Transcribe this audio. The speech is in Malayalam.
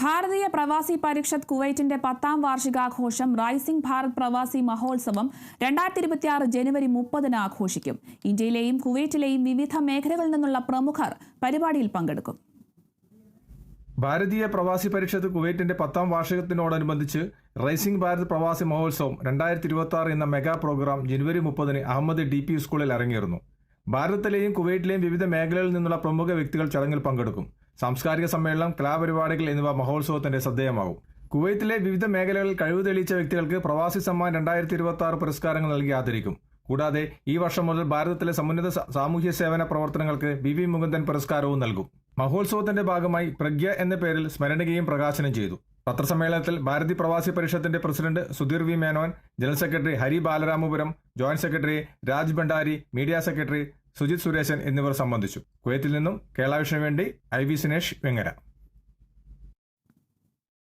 ഭാരതീയ പ്രവാസി പരിഷത്ത് കുവൈറ്റിന്റെ പത്താം വാർഷികാഘോഷം റൈസിംഗ് ഭാരത് പ്രവാസി മഹോത്സവം രണ്ടായിരത്തി ഇരുപത്തിയാറ് ജനുവരി മുപ്പതിന് ആഘോഷിക്കും. ഇന്ത്യയിലെയും കുവൈറ്റിലെയും വിവിധ മേഖലകളിൽ നിന്നുള്ള പ്രമുഖർ പരിപാടിയിൽ പങ്കെടുക്കും. ഭാരതീയ പ്രവാസി പരിഷത്ത് കുവൈറ്റിന്റെ പത്താം വാർഷികത്തിനോടനുബന്ധിച്ച് റൈസിംഗ് ഭാരത് പ്രവാസി മഹോത്സവം രണ്ടായിരത്തി ഇരുപത്തി ആറ് എന്ന മെഗാ പ്രോഗ്രാം ജനുവരി മുപ്പതിന് അഹമ്മദ് ഡി പി സ്കൂളിൽ അരങ്ങേറുന്നു. ഭാരതത്തിലെയും കുവൈറ്റിലെയും വിവിധ മേഖലകളിൽ നിന്നുള്ള പ്രമുഖ വ്യക്തികൾ ചടങ്ങിൽ പങ്കെടുക്കും. സാംസ്കാരിക സമ്മേളനം കലാപരിപാടികൾ എന്നിവ മഹോത്സവത്തിന്റെ ശ്രദ്ധേയമാകും. കുവൈത്തിലെ വിവിധ മേഖലകളിൽ കഴിവ് തെളിയിച്ച വ്യക്തികൾക്ക് പ്രവാസി സമ്മാൻ രണ്ടായിരത്തി ഇരുപത്തി ആറ് പുരസ്കാരങ്ങൾ നൽകി ആദരിക്കും കൂടാതെ ഈ വർഷം മുതൽ ഭാരതത്തിലെ സമുന്നത സാമൂഹ്യ സേവന പ്രവർത്തനങ്ങൾക്ക് ബി വി മുകുന്ദൻ പുരസ്കാരവും നൽകും. മഹോത്സവത്തിന്റെ ഭാഗമായി പ്രജ്ഞ എന്ന പേരിൽ സ്മരണികയും പ്രകാശനം ചെയ്തു. പത്രസമ്മേളനത്തിൽ Bharathi Pravasi പരിഷത്തിന്റെ president Sudheer V Menon general secretary Hari Balaramapuram joint secretary Raj Bhandari media secretary Sujith Suresan എന്നിവർ സംബന്ധിച്ചു. കുവൈത്തിൽ നിന്നും കേരളാവിഷ്ണു വേണ്ടി ഐ വി സുനേഷ് വെങ്ങര.